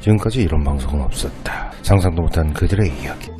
지금까지 이런 방송은 없었다. 상상도 못한 그들의 이야기.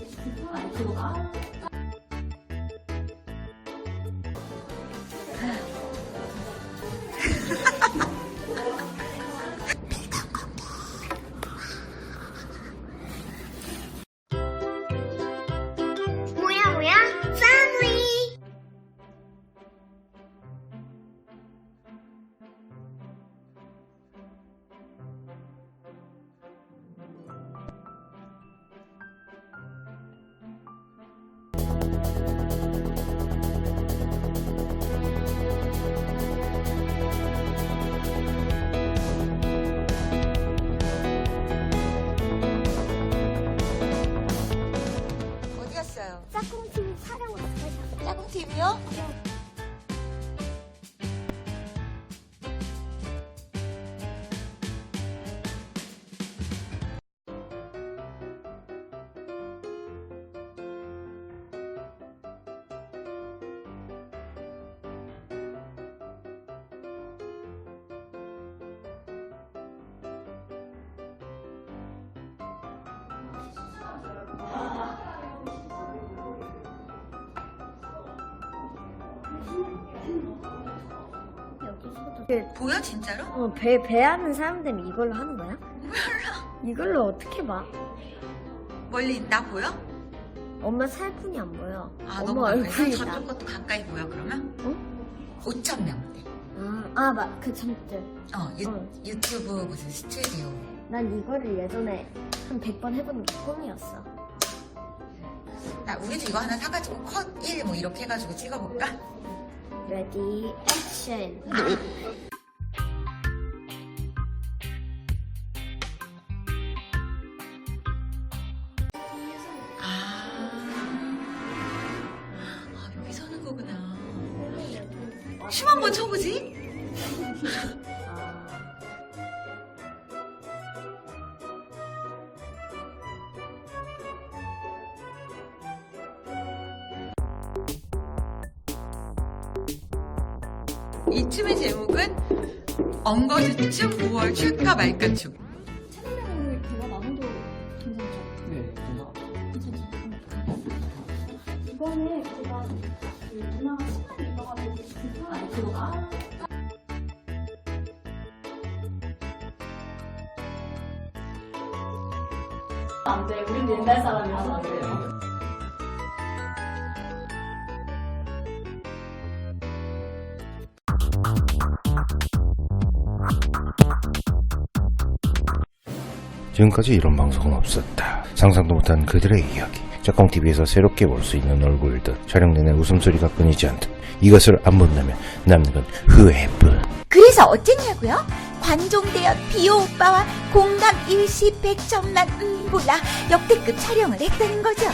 보여 진짜로? 어, 배, 배 하는 사람들은 이걸로 하는 거야? 이걸로 어떻게 봐? 멀리 나 보여? 엄마 살뿐이 안 보여. 아 엄마 너무 가까이 얼굴이 나. 저쪽 것도 가까이 보여 그러면? 어? 5천 명대 아, 아, 맞, 그 점들. 어, 유, 어. 유튜브 무슨 스튜디오 난 이거를 예전에 한 100번 해보는 게 꿈이었어. 나 우리도 이거 하나 사가지고 컷 1 뭐 이렇게 해가지고 찍어볼까? 레디, 액션. 아, 아 여기 서는 거구나 춤 한번 춰보지? 이 춤의 제목은 엉거주춤 5월 출까 말까 춤 촬영을 제가 나눠도 괜찮죠? 네, 괜찮죠? 이번에 제가 그 누나가 시간이 있어가지고 불편하게 들어가. 안 돼, 우린 옛날 사람이라서 안 돼요. 지금까지 이런 방송은 없었다. 상상도 못한 그들의 이야기. 짝꿍TV에서 새롭게 볼 수 있는 얼굴들. 촬영 내내 웃음소리가 끊이지 않듯. 이것을 안 본다면 남는 건 후회뿐. 그래서 어쨌냐고요? 관종대연 비오 오빠와 공감 일시백점만 음 몰라 역대급 촬영을 했다는 거죠.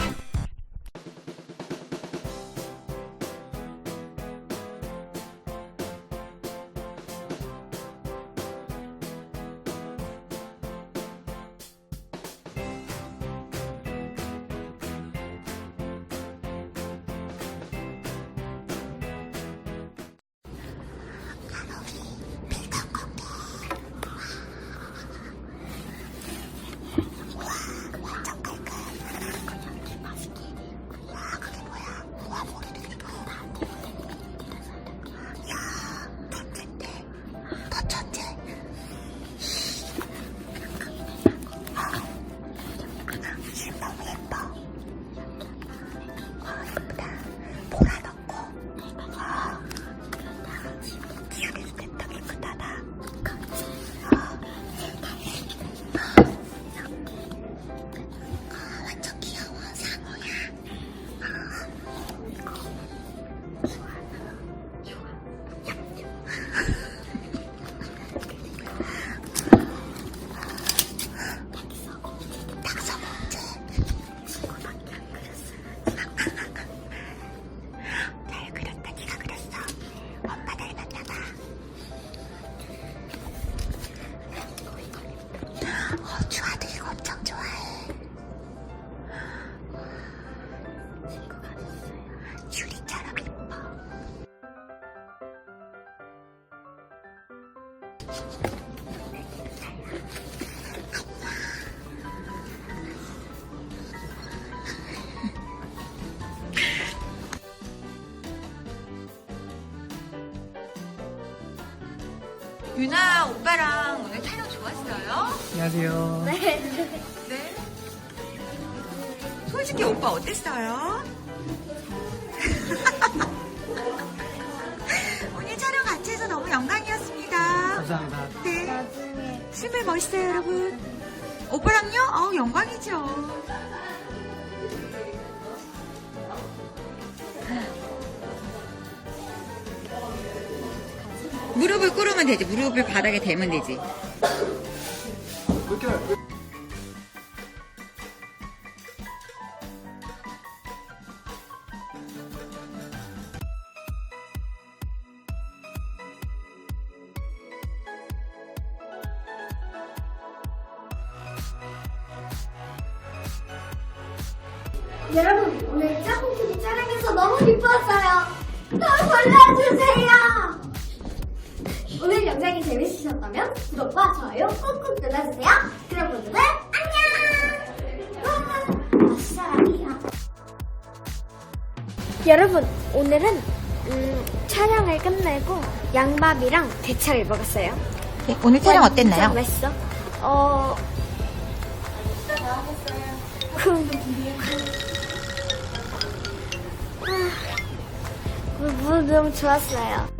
유나 오빠랑 오늘 촬영 좋았어요? 안녕하세요. 네. 네. 솔직히 오빠 어땠어요? 감사합니다. 네. 실물 멋있어요, 여러분. 오빠랑요? 아우, 영광이죠. 무릎을 꿇으면 되지. 무릎을 바닥에 대면 되지. 여러분 오늘 짝꿍TV 촬영해서 너무 기뻤어요. 더 골라주세요. 오늘 영상이 재밌으셨다면 구독과 좋아요 꾹꾹 눌러주세요. 그럼 모두들 안녕. 와, 사랑이야. 여러분 오늘은 음, 촬영을 끝내고 양밥이랑 대차를 먹었어요. 네, 오늘 촬영 어땠나요? 맛있어. 어. 그, 아, 무- 너무 좋았어요.